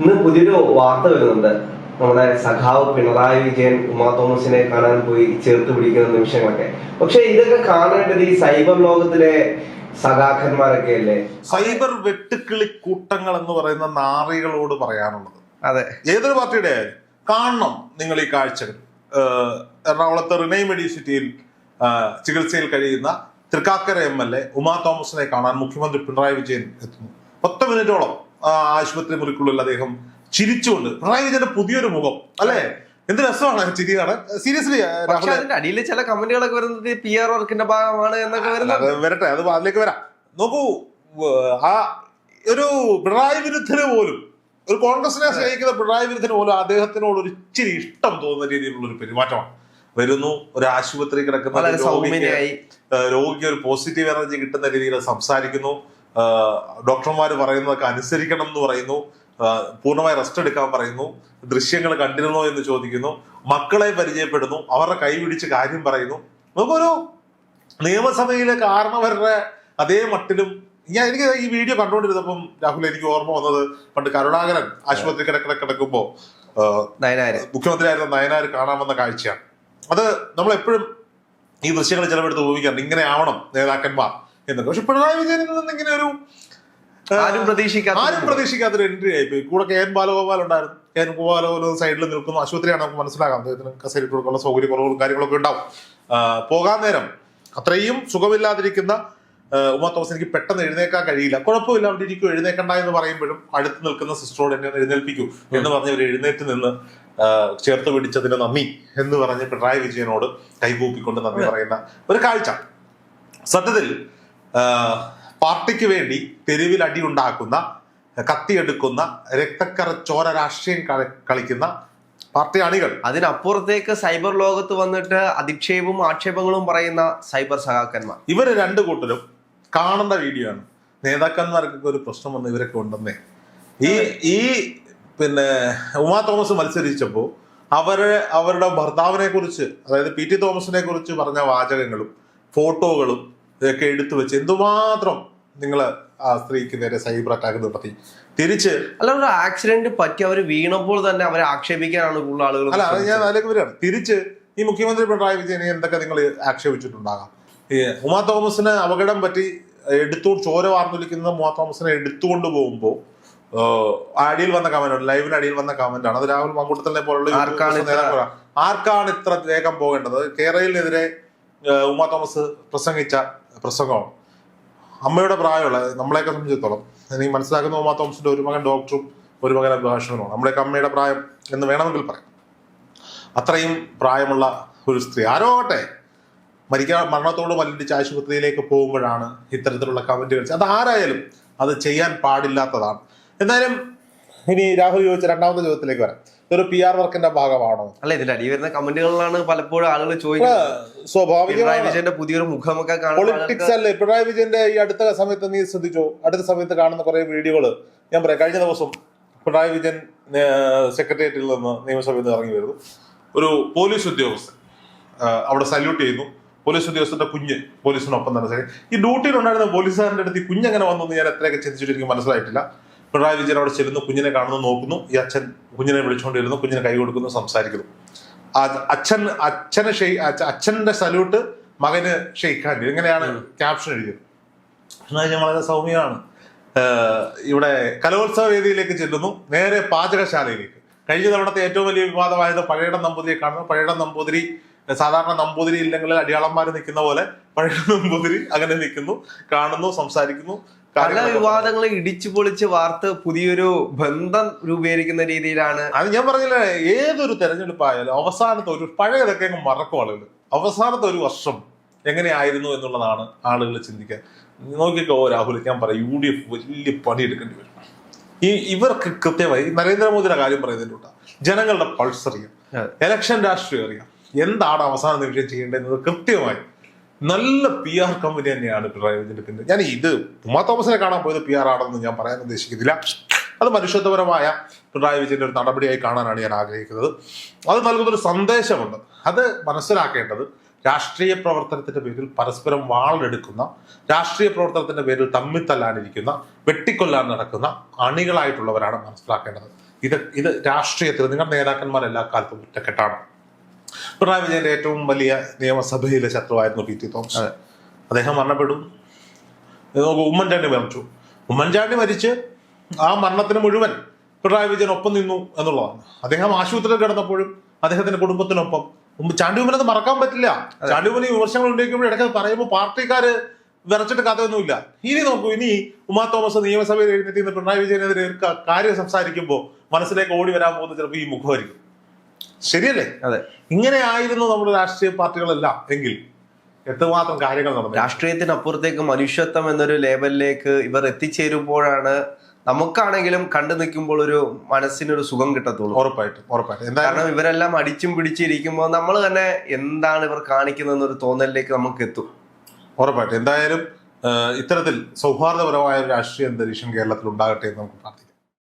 ഇന്ന് പുതിയൊരു വാർത്ത വരുന്നുണ്ട്. നമ്മുടെ സഖാവ് പിണറായി വിജയൻ ഉമാ തോമസിനെ കാണാൻ പോയി ചേർത്ത് പിടിക്കുന്ന നിമിഷങ്ങളൊക്കെ. പക്ഷെ ഇതൊക്കെ കാണേണ്ടത് ഈ സൈബർ ലോകത്തിലെ സഖാക്കന്മാരൊക്കെ അല്ലേ? സൈബർ വെട്ടുക്കിളി കൂട്ടങ്ങൾ എന്ന് പറയുന്ന നാറികളോട് പറയാനുള്ളത്. അതെ. ഏതൊരു പാർട്ടിയുടെ? കാണണം നിങ്ങൾ ഈ കാഴ്ചകൾ എറണാകുളത്തെ റിനൈ മെഡിസിറ്റിയിൽ ചികിത്സയിൽ കഴിയുന്ന Thrikkakara M L A Uma തോമസിനെ കാണാൻ മുഖ്യമന്ത്രി പിണറായി വിജയൻ എത്തുന്നു. പത്ത് മിനിറ്റോളം. ആശുപത്രി മുറിക്കുള്ളിൽ അദ്ദേഹം ചിരിച്ചുകൊണ്ട് പിണറായി വിജയന്റെ പുതിയൊരു മുഖം അല്ലേ? എന്ത് രസമാണ് ചിരിയാണ് സീരിയസ്ലി അതിന്റെ അടിയിൽ ചില കമന്റുകളൊക്കെ വരുന്നത് പി ആർ വർക്കിന്റെ ഭാഗമാണ് എന്നൊക്കെ വരുന്നത് വരട്ടെ അത് അതിലേക്ക് വരാം. നോക്കൂ ആ ഒരു പിണറായി വിരുദ്ധന് പോലും ഒരു കോൺഗ്രസിനെ സ്നേഹിക്കുന്ന പിണറായി വിരുദ്ധന് പോലും അദ്ദേഹത്തിനോട് ഒരു ഇച്ചിരി ഇഷ്ടം തോന്നുന്ന രീതിയിലുള്ള ഒരു പെരുമാറ്റമാണ്. വരുന്നു ഒരു ആശുപത്രി കിടക്കുന്ന രോഗിക്ക് ഒരു പോസിറ്റീവ് എനർജി കിട്ടുന്ന രീതിയിൽ സംസാരിക്കുന്നു. ഡോക്ടർമാർ പറയുന്നതൊക്കെ അനുസരിക്കണം എന്ന് പറയുന്നു. പൂർണമായി റെസ്റ്റ് എടുക്കാൻ പറയുന്നു. ദൃശ്യങ്ങൾ കണ്ടിരുന്നോ എന്ന് ചോദിക്കുന്നു. മക്കളെ പരിചയപ്പെടുന്നു. അവരുടെ കൈ പിടിച്ച് കാര്യം പറയുന്നു. നമുക്കൊരു നിയമസഭയിലെ കാരണവരുടെ അതേ മട്ടിലും ഞാൻ എനിക്ക് ഈ വീഡിയോ കണ്ടുകൊണ്ടിരുന്നപ്പം രാഹുൽ എനിക്ക് ഓർമ്മ വന്നത് പണ്ട് കരുണാകരൻ ആശുപത്രി കിടക്കിട കിടക്കുമ്പോ മുഖ്യമന്ത്രി നയനാര്. മുഖ്യമന്ത്രിയായിരുന്ന നയനാർ കാണാമെന്ന കാഴ്ചയാണ്. അത് നമ്മൾ എപ്പോഴും ഈ ദൃശ്യങ്ങൾ ചിലവെടുത്ത് ഉപയോഗിക്കാറുണ്ട്. ഇങ്ങനെ ആവണം നേതാക്കന്മാർ. എന്നൊക്കെ പക്ഷെ പിണറായി വിജയനിൽ നിന്ന് ഇങ്ങനെ ഒരു ആരും പ്രതീക്ഷിക്കാത്ത ആരും പ്രതീക്ഷിക്കാത്തൊരു എൻട്രി ആയിപ്പോയി. കൂടെ കെ എൻ ബാലഗോപാൽ ഉണ്ടായിരുന്നു. കെ എൻ ബാലഗോപാൽ സൈഡിൽ നിൽക്കുന്നു. ആശുപത്രിയാണ് നമുക്ക് മനസ്സിലാക്കാം. അദ്ദേഹത്തിന് കസേരി കൊടുക്കാനുള്ള സൗകര്യ കുറവുകളും കാര്യങ്ങളൊക്കെ ഉണ്ടാവും. പോകാൻ നേരം അത്രയും സുഖമില്ലാതിരിക്കുന്ന ഉമാ തോമസ് എനിക്ക് പെട്ടെന്ന് എഴുന്നേക്കാൻ കഴിയില്ല. കുഴപ്പമില്ല അവിടെ ഇരിക്കും എഴുന്നേക്കണ്ട എന്ന് പറയുമ്പോഴും അടുത്ത് നിൽക്കുന്ന സിസ്റ്ററോട് എന്നെ എഴുന്നേൽപ്പിക്കൂ എന്ന് പറഞ്ഞ് ഇവർ എഴുന്നേറ്റ് നിന്ന് ചേർത്ത് പിടിച്ചതിന് നന്ദി എന്ന് പറഞ്ഞ് പിണറായി വിജയനോട് കൈകൂപ്പിക്കൊണ്ട് നന്ദി പറയുന്ന ഒരു കാഴ്ച. സത്യത്തിൽ പാർട്ടിക്ക് വേണ്ടി തെരുവിൽ അടി ഉണ്ടാക്കുന്ന കത്തിയെടുക്കുന്ന രക്തക്കറ ചോര രാഷ്ട്രീയം കളിക്കുന്ന പാർട്ടി അണികൾ. അതിനപ്പുറത്തേക്ക് സൈബർ ലോകത്ത് വന്നിട്ട് അധിക്ഷേപവും ആക്ഷേപങ്ങളും പറയുന്ന സൈബർ സഹാക്കന്മാർ. ഇവർ രണ്ടു കൂട്ടരും കാണുന്ന വീഡിയോ ആണ്. നേതാക്കന്മാർക്കൊക്കെ ഒരു പ്രശ്നം വന്ന് ഇവരൊക്കെ ഉണ്ടെന്നേ. ഈ ഈ പിന്നെ ഉമാ തോമസ് മത്സരിച്ചപ്പോൾ അവർ അവരുടെ ഭർത്താവിനെ കുറിച്ച് അതായത് പി ടി തോമസിനെ കുറിച്ച് പറഞ്ഞ വാചകങ്ങളും ഫോട്ടോകളും ഇതൊക്കെ എടുത്തു വെച്ച് എന്തുമാത്രം നിങ്ങൾ ആ സ്ത്രീക്ക് നേരെ സൈബർ അറ്റാക്ക് നടത്തി തിരിച്ച് അല്ല ഒരു ആക്സിഡന്റ് പറ്റി അവർ വീണപ്പോൾ തന്നെ അവരെ ആക്ഷേപിക്കാനാണ് കൂടുതൽ ആളുകൾ അല്ല അത് ഞാൻ അതിലേക്ക് വരികയാണ്. തിരിച്ച് ഈ മുഖ്യമന്ത്രി പിണറായി വിജയനെ എന്തൊക്കെ നിങ്ങൾ ആക്ഷേപിച്ചിട്ടുണ്ടാകാം? ഈ ഉമാ തോമസിന് അപകടം പറ്റി എടുത്തു ചോര വാർന്നൊലിക്കുന്ന ഉമാ തോമസിനെ എടുത്തുകൊണ്ട് പോകുമ്പോൾ അടിയിൽ വന്ന കമന്റ് ലൈവിന് അടിയിൽ വന്ന കമന്റ് ആണ്. അത് രാഹുൽ മങ്കുട്ടത്തിനെ പോലുള്ള ആർക്കാണ് ഇത്ര- വേഗം പോകേണ്ടത്? കേരളത്തിനെതിരെ ഉമാ തോമസ് പ്രസംഗിച്ച പ്രസംഗമാണ് അമ്മയുടെ പ്രായമുള്ള നമ്മളെയൊക്കെ സംബന്ധിച്ചിടത്തോളം എനിക്ക് മനസ്സിലാക്കുന്ന ഉമാ തോമസിന്റെ ഒരു മകൻ ഡോക്ടറും ഒരു മകൻ അഭിഭാഷകനുമാണ്. നമ്മുടെയൊക്കെ അമ്മയുടെ പ്രായം എന്ന് വേണമെങ്കിൽ പറയാം. അത്രയും പ്രായമുള്ള ഒരു സ്ത്രീ. ആരോ ആകട്ടെ. മരിക്കാൻ മരണത്തോട് മല്ലിടിച്ച് ആശുപത്രിയിലേക്ക് പോകുമ്പോഴാണ് ഇത്തരത്തിലുള്ള കമന്റുകൾ. അത് ആരായാലും അത് ചെയ്യാൻ പാടില്ലാത്തതാണ്. എന്തായാലും ഇനി രാഹുൽ ചോദിച്ച രണ്ടാമത്തെ ചോദ്യത്തിലേക്ക് വരാം. ഇതൊരു പി ആർ വർക്കിന്റെ ഭാഗമാണോ? അല്ല ഇതിന്റെ അടി വരുന്ന കമന്റുകളിലാണ് പലപ്പോഴും ആളുകൾ ചോദിക്കുന്നത്. വിജയന്റെ പുതിയൊരു മുഖമൊക്കെ പൊളിറ്റിക്സ് അല്ലേ? പിണറായി വിജയന്റെ ഈ അടുത്ത സമയത്ത് നീ ശ്രദ്ധിച്ചോ? അടുത്ത സമയത്ത് കാണുന്ന കുറെ വീഡിയോകൾ ഞാൻ പറയാം കഴിഞ്ഞ ദിവസം പിണറായി വിജയൻ സെക്രട്ടേറിയറ്റിൽ നിന്ന് നിയമസഭയിൽ നിന്ന് ഇറങ്ങി വരുന്നു. ഒരു പോലീസ് ഉദ്യോഗസ്ഥൻ അവിടെ സല്യൂട്ട് ചെയ്യുന്നു. പോലീസ് ഉദ്യോഗസ്ഥന്റെ കുഞ്ഞ് പോലീസിനൊപ്പം തന്നെ. ഈ ഡ്യൂട്ടിയിൽ ഉണ്ടായിരുന്ന പോലീസുകാരന്റെ അടുത്ത് ഈ കുഞ്ഞെങ്ങനെ വന്നു ഞാൻ എത്രയൊക്കെ ചിന്തിച്ചിട്ട് എനിക്ക് മനസ്സിലായിട്ടില്ല. പിണറായി വിജയൻ അവിടെ ചെല്ലുന്നു കുഞ്ഞിനെ കാണുന്നു നോക്കുന്നു. ഈ അച്ഛൻ കുഞ്ഞിനെ വിളിച്ചുകൊണ്ടിരുന്നു കുഞ്ഞിനെ കൈ കൊടുക്കുന്നു സംസാരിക്കുന്നു. അച്ഛൻ അച്ഛന് ഷെയ് അച്ഛന്റെ സല്യൂട്ട് മകന് ഷെയ്ഖ് ഹാൻഡ് ഇങ്ങനെയാണ് ക്യാപ്ഷൻ എഴുതിയത്. പിണറായി വിജയൻ വളരെ സൗമ്യമാണ് ഇവിടെ കലോത്സവ വേദിയിലേക്ക് ചെല്ലുന്നു നേരെ പാചകശാലയിലേക്ക്. കഴിഞ്ഞ തവണത്തെ ഏറ്റവും വലിയ വിവാദമായത് പഴയടം നമ്പൂതിരിയെ കാണുന്നു. പഴയടം നമ്പൂതിരി സാധാരണ നമ്പൂതിരി ഇല്ലെങ്കിൽ അടിയാളന്മാർ നിൽക്കുന്ന പോലെ പഴയ നമ്പൂതിരി അങ്ങനെ നിൽക്കുന്നു കാണുന്നു സംസാരിക്കുന്നു. പല വിവാദങ്ങളെ ഇടിച്ചു പൊളിച്ച് വാർത്ത പുതിയൊരു ബന്ധം രൂപീകരിക്കുന്ന രീതിയിലാണ് അത് ഞാൻ പറഞ്ഞില്ലേ ഏതൊരു തെരഞ്ഞെടുപ്പായാലും അവസാനത്തെ ഒരു പഴയതൊക്കെ അങ്ങ് മറക്കും ആളുകൾ. അവസാനത്തെ ഒരു വർഷം എങ്ങനെയായിരുന്നു എന്നുള്ളതാണ് ആളുകൾ ചിന്തിക്കുക. നോക്കിക്കോ രാഹുൽ ഞാൻ പറയാം യു ഡി എഫ് വലിയ പണിയെടുക്കേണ്ടി വരും. ഈ ഇവർക്ക് കൃത്യമായി നരേന്ദ്രമോദിയുടെ കാര്യം പറയുന്നതിന്റെ കൂട്ടാ ജനങ്ങളുടെ പൾസ് അറിയാം. എലക്ഷൻ രാഷ്ട്രീയം അറിയാം. എന്താണ് അവസാന നിമിഷം ചെയ്യേണ്ടത് കൃത്യമായി നല്ല പി ആർ കമ്പനി തന്നെയാണ് പിണറായി വിജയന്റെ ഞാൻ ഇത് ഉമാ തോമസിനെ കാണാൻ പോയത് പി ആർ ആണെന്ന് ഞാൻ പറയാൻ ഉദ്ദേശിക്കുന്നില്ല. അത് മനുഷ്യത്വപരമായ പിണറായി വിജയന്റെ ഒരു നടപടിയായി കാണാനാണ് ഞാൻ ആഗ്രഹിക്കുന്നത്. അത് നൽകുന്നൊരു സന്ദേശമുണ്ട്. അത് മനസ്സിലാക്കേണ്ടത് രാഷ്ട്രീയ പ്രവർത്തനത്തിന്റെ പേരിൽ പരസ്പരം വാളെടുക്കുന്ന രാഷ്ട്രീയ പ്രവർത്തനത്തിന്റെ പേരിൽ തമ്മിത്തല്ലാനിരിക്കുന്ന വെട്ടിക്കൊല്ലാൻ നടക്കുന്ന അണികളായിട്ടുള്ളവരാണ് മനസ്സിലാക്കേണ്ടത്. ഇത് ഇത് രാഷ്ട്രീയത്തിൽ നിങ്ങളുടെ നേതാക്കന്മാർ എല്ലാ കാലത്തും ഒറ്റക്കെട്ടാണ്. പിണറായി വിജയന്റെ ഏറ്റവും വലിയ നിയമസഭയിലെ ശത്രുവായിരുന്നു പി ടി തോമസ്. അദ്ദേഹം മരണപ്പെടും നോക്കൂ ഉമ്മൻചാണ്ടി മരിച്ചു. ഉമ്മൻചാണ്ടി മരിച്ച് ആ മരണത്തിന് മുഴുവൻ പിണറായി വിജയൻ ഒപ്പം നിന്നു എന്നുള്ളതാണ്. അദ്ദേഹം ആശുപത്രിയിൽ കിടന്നപ്പോഴും അദ്ദേഹത്തിന്റെ കുടുംബത്തിനൊപ്പം. അത് മറക്കാൻ പറ്റില്ല. ചാണ്ടിയുമ്മൻ ഈ വിമർശനങ്ങൾ ഉന്നയിക്കുമ്പോൾ ഇടയ്ക്ക് പറയുമ്പോൾ പാർട്ടിക്കാര് വിറച്ചിട്ട് കഥയൊന്നുമില്ല. ഇനി നോക്കൂ ഇനി ഉമാ തോമസ് നിയമസഭയിൽ എഴുന്നേറ്റ് പിണറായി വിജയനെതിരെ കാര്യം സംസാരിക്കുമ്പോൾ മനസ്സിലേക്ക് ഓടി വരാൻ പോകുന്ന ചിലപ്പോൾ ഈ മുഖമായിരിക്കും. ശരിയല്ലേ? അതെ. ഇങ്ങനെ ആയിരുന്നു നമ്മുടെ രാഷ്ട്രീയ പാർട്ടികളെല്ലാം എങ്കിൽ എത്രമാത്രം കാര്യങ്ങൾ നടന്നു രാഷ്ട്രീയത്തിനപ്പുറത്തേക്ക് മനുഷ്യത്വം എന്നൊരു ലേബലിലേക്ക് ഇവർ എത്തിച്ചേരുമ്പോഴാണ് നമുക്കാണെങ്കിലും കണ്ടു നിൽക്കുമ്പോൾ ഒരു മനസ്സിനൊരു സുഖം കിട്ടത്തുള്ളൂ. ഉറപ്പായിട്ടും ഉറപ്പായിട്ടും. എന്താ കാരണം ഇവരെല്ലാം അടിച്ചും പിടിച്ചിരിക്കുമ്പോൾ നമ്മൾ തന്നെ എന്താണ് ഇവർ കാണിക്കുന്നതെന്നൊരു തോന്നലിലേക്ക് നമുക്ക് എത്തും. ഉറപ്പായിട്ടും. എന്തായാലും ഇത്തരത്തിൽ സൗഹാർദ്ദപരമായ ഒരു രാഷ്ട്രീയ അന്തരീക്ഷം കേരളത്തിൽ ഉണ്ടാകട്ടെ എന്ന് നമുക്ക് പ്രാർത്ഥിക്കാം.